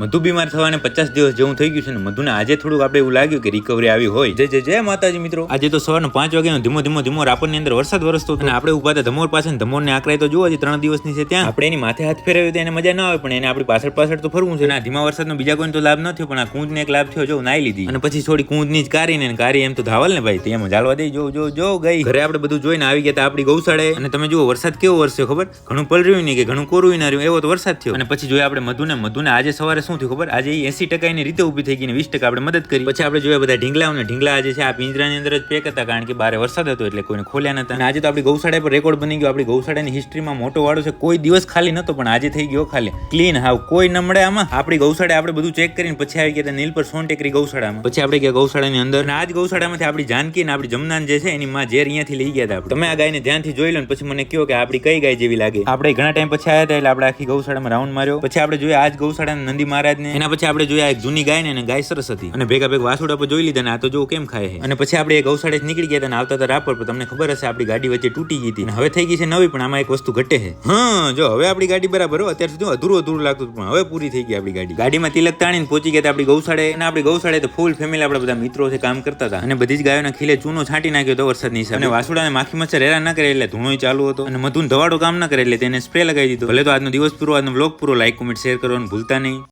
મધુ બીમાર થવાને પચાસ દિવસ જેવું થઈ ગયું છે ને મધુને આજે થોડુંક આપણે એવું લાગ્યું કે રિકવરી આવી હોય. જય જય જય માતાજી મિત્રો. આજે તો સવારના પાંચ વાગ્યાનો ધીમો ધીમો ધીમો રાપરની અંદર વરસાદ વરસતો અને આપણે ઊભા હતા ધમોર પાસે ધમોરને આંકડાઈ તો જુઓ હજી ત્રણ દિવસની છે ત્યાં. આપણે એની માથે હાથ ફેરવ્યો તો એને મજા ના આવે, પણ એને આપણી પાછળ પાછળ તો ફરવું છે. અને આ ધીમા વરસાદનો બીજા કોઈને તો લાભ ન થયો, પણ આ કુંજને એક લાભ થયો જો નાઈ લીધી. અને પછી થોડી કુંજની જ કારીને ને કારી એમ તો ધાવલ ને ભાઈ તેમ જાળવા દઈ જો જો જો, ગઈ. ઘરે આપણે બધું જોઈને આવી ગયા આપણી ગૌશાળે. અને તમે જુઓ, વરસાદ કેવો વરસ્યો ખબર? ઘણું પલર્યું નહીં કે ઘણું કોરું ના રહ્યું, એવો તો વરસાદ થયો. અને પછી જોઈએ આપણે મધુને મધુને આજે સવારે શું થયું ખબર? આજે એસી ટકા એની રીતે ઊભી થઈ ગઈ ને વીસ ટકા આપણે મદદ કરી. પછી આપણે જોયા બધા ઢીંગલા અને ઢીંગલા આજે છે, આ પિંજરાની અંદર જ પેક હતા કારણ કે બારે વરસાદ હતો એટલે કોઈને ખોલ્યા નતા. અને આજે તો આપણી ગૌશાળા પર રેકોર્ડ બની ગયો. આપણી ગૌશાળાની હિસ્ટ્રીમાં મોટો વાળો છે. કોઈ દિવસ ખાલી નતો, પણ આજે થઈ ગયો ખાલી. ક્લીન હાવ. કોઈ નમડે આમાં. આપણી ગૌશાળા આપણે બધું ચેક કરીને પછી આવી ગયા નીલ પર સોન ટેકરી ગૌશાળામાં. પછી આપણે ગયા ગૌશાળાની અંદર. આ આજ ગૌશાળામાંથી આપણી જાનકી ને આપણી જમનાન જે છે, એની માં ઝેર અહીંયાથી લઈ ગયા હતા તમે આ ગાયને ધ્યાનથી જોઈ લો પછી મને કહો કે આપણી કઈ ગાય જેવી લાગે. આપણે ઘણા ટાઈમ પછી આવ્યા હતા એટલે આપણે આખી ગૌશાળામાં રાઉન્ડ માર્યો. પછી આપણે જોઈએ આ જ ગૌશાળા નંદી મહારાજ ને એના પછી આપણે જોયા એક જૂની ગાય ને ગાય સરસ હતી. અને ભેગા ભેગા વાસુડા પર જોઈ લીધા ને આ તો જો કેમ ખાય છે. અને પછી આપણે એ ગૌશાળે નીકળી ગયા હતા અને આવતા હતા રાપર પર. તમને ખબર હશે આપણી ગાડી વચ્ચે તૂટી ગઈ હતી. હવે થઈ ગઈ છે નવી પણ આમાં એક વસ્તુ ઘટે છે. હા જો હવે આપણી ગાડી બરાબર હો. અત્યાર સુધી અધૂરું અધૂરું લાગતું પણ હવે પૂરી થઈ ગઈ આપણી ગાડી. ગાડીમાં તિલક તાણીને પહોંચી ગયા આપણી ગૌશાળે. અને આપણી ગૌશાળે તો ફૂલ ફેમિલી આપણા બધા મિત્રો છે કામ કરતા હતા. અને બધી જ ગાયોના ખીલે ચૂનો છાંટી નાખ્યો હતો વરસાદની હિસાબે. અને વાસુડાને માખી મચ્છર હેરાન ના કરે એટલે ધૂણો ચાલુ હતો. અને મધુન ધવાડો કામ ના કરે એટલે તેને સ્પ્રે લગાવી દીધો. ભલે તો આજનો દિવસ પૂરો આજનો બ્લોગ પૂરો. લાઈક કોમેન્ટ શેર કરવાનું ભૂલતા નહીં.